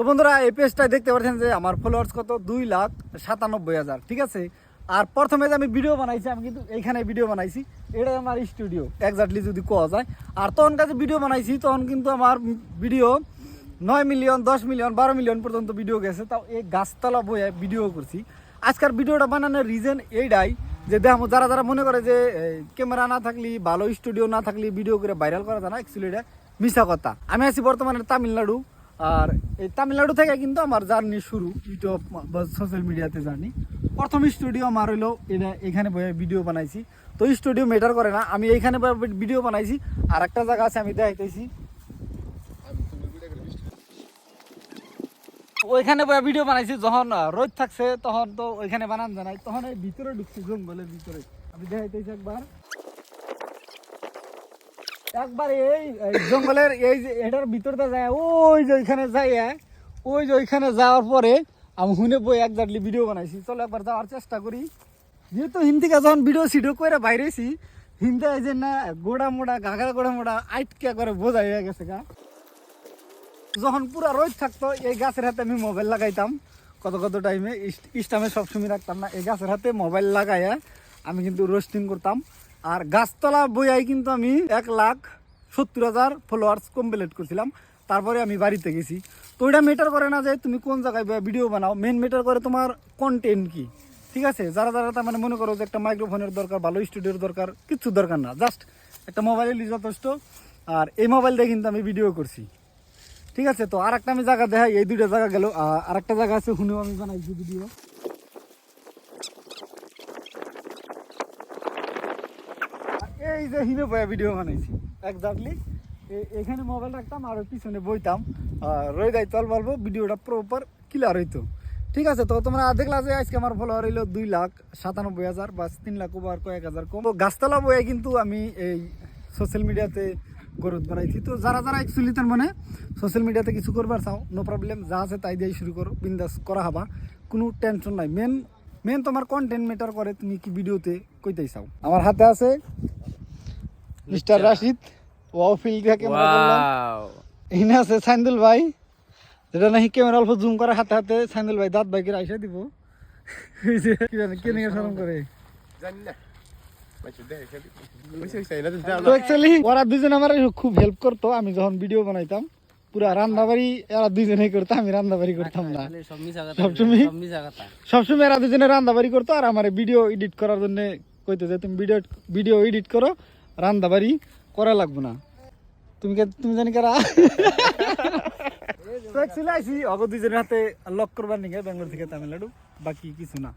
তো বন্ধুরা, এই পেজটাই দেখতে পাচ্ছেন যে আমার ফলোয়ার্স কত? দুই লাখ সাতানব্বই হাজার, ঠিক আছে? আর প্রথমে যে আমি ভিডিও বানাইছি, আমি কিন্তু এইখানে ভিডিও বানাইছি। এটা আমার স্টুডিও এক্স্যাক্টলি যদি কোয়া যায়। আর তখন কাছে ভিডিও বানাইছি, তখন কিন্তু আমার ভিডিও নয় মিলিয়ন দশ মিলিয়ন বারো মিলিয়ন পর্যন্ত ভিডিও গেছে। তাও এই গাছতলা বইয়ে ভিডিও করছি। আজকের ভিডিওটা বানানোর রিজন এইটাই যে দেখো, যারা যারা মনে করে যে ক্যামেরা না থাকলে, ভালো স্টুডিও না থাকলে ভিডিও করে ভাইরাল করা যায় না অ্যাকচুয়ালি এটা মিশা কথা। আমি আছি বর্তমানে তামিলনাড়ু। আর এই তামিলনাড়ু থেকে কিন্তু আমার জার্নি শুরু ইউটিউব বা সোশ্যাল মিডিয়াতে জার্নি। প্রথম স্টুডিও আমার হইল এটা এখানে বসে ভিডিও বানাইছি। তো স্টুডিও মেটার করে না, আমি এইখানে ভিডিও বানাইছি। আর একটা জায়গা আছে, আমি দেখাইতেছি। ওইখানে বইয়া ভিডিও বানাইছি, যখন রোদ থাকছে, তখন তো ওইখানে বানান জানাই তখন এই ভিতরে ঢুকছি, জঙ্গলের ভিতরে। আমি দেখাইতেছি একবার। একবার এই জঙ্গলের এই যে এটার ভিতরটা যায়, ওই যে ওইখানে যাই ওই যে ওইখানে যাওয়ার পরে আমি হুনে বই একজাক্টলি ভিডিও বানাইছি। চলো একবার যাওয়ার চেষ্টা করি। যেহেতু হিন্দিকে যখন ভিডিও সিডিও করে বাইরেছি, হিন্দি এই যে না, গোড়া মোড়া গাগা গোড়া মোড়া, আইটকে করে বোঝা হয়ে গেছে গা। যখন পুরো রোদ থাকতো, এই গাছের হাতে আমি মোবাইল লাগাইতাম। কত কত টাইমে ইস্টামে সবসময় রাখতাম না। এই গাছের হাতে মোবাইল লাগাইয়া আমি কিন্তু রোস্টিং করতাম। আর গাছতলা বইয়াই কিন্তু আমি এক লাখ সত্তর হাজার ফলোয়ার্স কমপ্লিট করছিলাম। তারপরে আমি বাড়িতে গেছি। তো ওইটা মেটার করে না যে তুমি কোন জায়গায় ভিডিও বানাও। মেন মেটার করে তোমার কন্টেন্ট কি? ঠিক আছে? যারা যারা তার মানে মনে করো যে একটা মাইক্রোফোনের দরকার, ভালো স্টুডিওর দরকার কিচ্ছু দরকার না। জাস্ট একটা মোবাইল যথেষ্ট। আর এই মোবাইল দিয়ে কিন্তু আমি ভিডিও করছি। ঠিক আছে? তো আর একটা আমি জায়গা দেখাই। এই দুইটা জায়গা গেল। আর একটা জায়গা আছে, হুনেও আমি বানাইছি ভিডিও এই যে হিনে বয়া ভিডিও বানাইছি। এক্স্যাক্টলি এখানে মোবাইল রাখতাম আর পিছনে বইতাম। রয়ে যাই তল বলব ভিডিওটা প্রপার ক্লিয়ার হইতো। ঠিক আছে তো তোমরা দেখলা যে আজকে আমার ফলোয়ার হইল দুই লাখ সাতানব্বই হাজার বা তিন লাখ ওভার কয়েক হাজার কম। তো গাছতলা বয়ে কিন্তু আমি এই সোশ্যাল মিডিয়াতে গ্রোথ বানাইছি তো যারা যারা অ্যাকচুয়ালি তার মানে সোশ্যাল মিডিয়াতে কিছু করবার চাও নো প্রবলেম যা আছে তাই দিয়ে শুরু করো বিন্দাস করা হবা। কোনো টেনশন নাই। মেন মেন তোমার কন্টেন্ট মেটার করে তুমি কি ভিডিওতে কইতেই চাও। আমার হাতে আছে মিস্টার রাশিদ ওয়াও ফিল এখানে আছে সাইন্দুল ভাই যেটা নাকি ক্যামেরা অল্প জুম করে হাতে হাতে সাইন্দুল ভাই দাঁত বাইকের আইসা দিব। কি নিয়ে শরম করে? জানি না তো অ্যাকচুয়ালি ওরা দুজন আমার খুব হেল্প করতো আমি যখন ভিডিও বানাইতাম পুরা রান্নাবাড়ি এরা দুজনে করতো আমি রান্নাবাড়ি করতাম না। সবসময়- সবসময় এরা দুজনে রান্নাবাড়ি করতো আর আমার ভিডিও এডিট করার জন্য কইতো যে তুমি ভিডিও ভিডিও এডিট করো রান্নাবাড়ি করা লাগবো না। তুমি তুমি জানি কারা? দুইজনের হাতে লক করবার নিগে, বেঙ্গল থেকে তামিলনাড়ু, বাকি কিছু না।